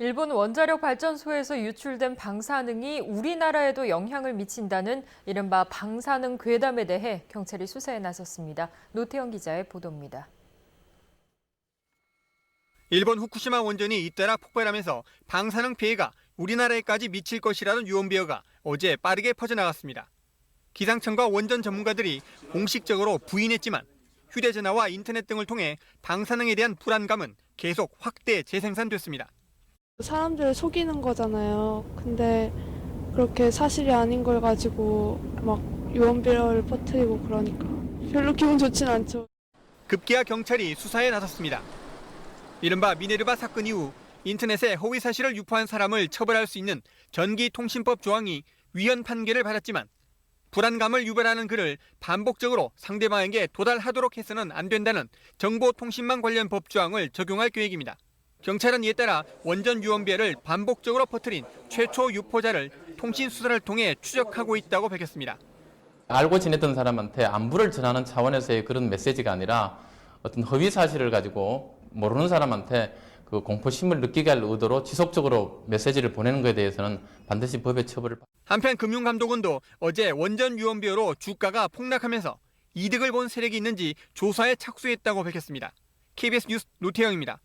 일본 원자력 발전소에서 유출된 방사능이 우리나라에도 영향을 미친다는 이른바 방사능 괴담에 대해 경찰이 수사에 나섰습니다. 노태영 기자의 보도입니다. 일본 후쿠시마 원전이 잇따라 폭발하면서 방사능 피해가 우리나라에까지 미칠 것이라는 유언비어가 어제 빠르게 퍼져나갔습니다. 기상청과 원전 전문가들이 공식적으로 부인했지만 휴대전화와 인터넷 등을 통해 방사능에 대한 불안감은 계속 확대 재생산됐습니다. 사람들을 속이는 거잖아요. 근데 그렇게 사실이 아닌 걸 가지고 막 유언비어를 퍼뜨리고 그러니까 별로 기분 좋진 않죠. 급기야 경찰이 수사에 나섰습니다. 이른바 미네르바 사건 이후 인터넷에 허위 사실을 유포한 사람을 처벌할 수 있는 전기통신법 조항이 위헌 판결을 받았지만 불안감을 유발하는 글을 반복적으로 상대방에게 도달하도록 해서는 안 된다는 정보통신망 관련 법 조항을 적용할 계획입니다. 경찰은 이에 따라 원전 유언비어를 반복적으로 퍼뜨린 최초 유포자를 통신 수사를 통해 추적하고 있다고 밝혔습니다. 알고 지냈던 사람한테 안부를 전하는 차원에서의 그런 메시지가 아니라 어떤 허위 사실을 가지고 모르는 사람한테 그 공포심을 느끼게 할 의도로 지속적으로 메시지를 보내는 것에 대해서는 반드시 법의 처벌을 받- 한편 금융감독원도 어제 원전 유언비어로 주가가 폭락하면서 이득을 본 세력이 있는지 조사에 착수했다고 밝혔습니다. KBS 뉴스 노태영입니다.